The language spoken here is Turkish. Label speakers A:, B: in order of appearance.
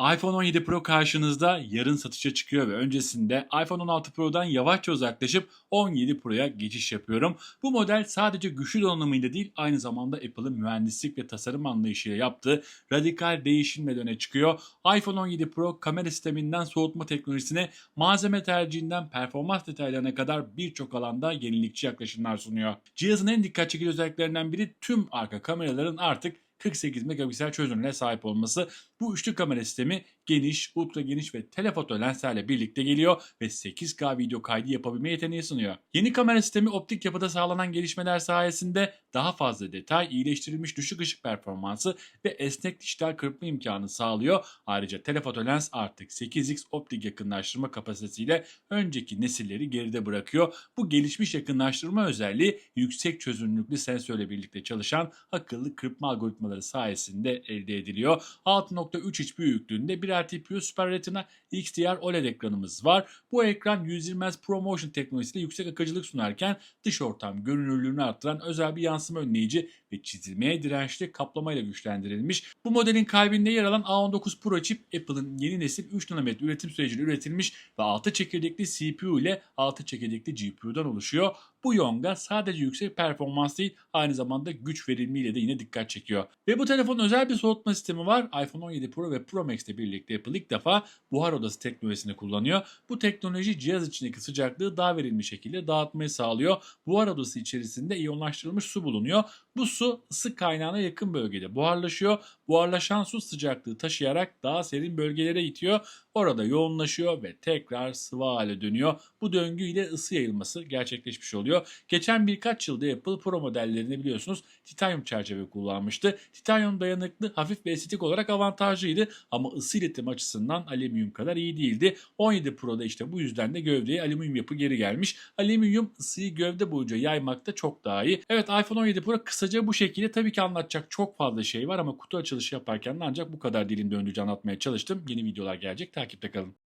A: iPhone 17 Pro karşınızda yarın satışa çıkıyor ve öncesinde iPhone 16 Pro'dan yavaşça uzaklaşıp 17 Pro'ya geçiş yapıyorum. Bu model sadece güçlü donanımıyla değil aynı zamanda Apple'ın mühendislik ve tasarım anlayışıyla yaptığı radikal değişimle öne çıkıyor. iPhone 17 Pro kamera sisteminden soğutma teknolojisine, malzeme tercihinden performans detaylarına kadar birçok alanda yenilikçi yaklaşımlar sunuyor. Cihazın en dikkat çekici özelliklerinden biri tüm arka kameraların artık 48 megapiksel çözünürlüğe sahip olması. Bu üçlü kamera sistemi geniş, ultra geniş ve telefoto lenslerle birlikte geliyor ve 8K video kaydı yapabilme yeteneği sunuyor. Yeni kamera sistemi optik yapıda sağlanan gelişmeler sayesinde daha fazla detay, iyileştirilmiş düşük ışık performansı ve esnek dijital kırpma imkanı sağlıyor. Ayrıca telefoto lens artık 8x optik yakınlaştırma kapasitesiyle önceki nesilleri geride bırakıyor. Bu gelişmiş yakınlaştırma özelliği yüksek çözünürlüklü sensörle birlikte çalışan akıllı kırpma algoritmaları sayesinde elde ediliyor. 6.3 inç büyüklüğünde birer TPU Super Retina XDR OLED ekranımız var. Bu ekran 120 Hz ProMotion teknolojisiyle yüksek akıcılık sunarken dış ortam görünürlüğünü arttıran özel bir yansıma önleyici ve çizilmeye dirençli kaplamayla güçlendirilmiş. Bu modelin kalbinde yer alan A19 Pro çip Apple'ın yeni nesil 3 nanometre üretim süreciyle üretilmiş ve 6 çekirdekli CPU ile 6 çekirdekli GPU'dan oluşuyor. Bu yonga sadece yüksek performans değil aynı zamanda güç verimliğiyle de yine dikkat çekiyor. Ve bu telefonun özel bir soğutma sistemi var. iPhone 17 Pro ve Pro Max ile birlikte Apple ilk defa buhar odası teknolojisini kullanıyor. Bu teknoloji cihaz içindeki sıcaklığı daha verimli şekilde dağıtmayı sağlıyor. Buhar odası içerisinde iyonlaştırılmış su bulunuyor. Bu su ısı kaynağına yakın bölgede buharlaşıyor. Buharlaşan su sıcaklığı taşıyarak daha serin bölgelere itiyor. Orada yoğunlaşıyor ve tekrar sıvı hale dönüyor. Bu döngüyle ısı yayılması gerçekleşmiş oluyor. Geçen birkaç yılda Apple Pro modellerini biliyorsunuz titanyum çerçeve kullanmıştı. Titanyum dayanıklı, hafif ve estetik olarak avantajlıydı ama ısı iletim açısından alüminyum kadar iyi değildi. 17 Pro'da işte bu yüzden de gövdeye alüminyum yapı geri gelmiş. Alüminyum ısıyı gövde boyunca yaymakta çok daha iyi. Evet iPhone 17 Pro kısaca bu şekilde tabii ki anlatacak çok fazla şey var ama kutu açılışı yaparken ancak bu kadar dilin döndüğünce anlatmaya çalıştım. Yeni videolar gelecek takipte kalın.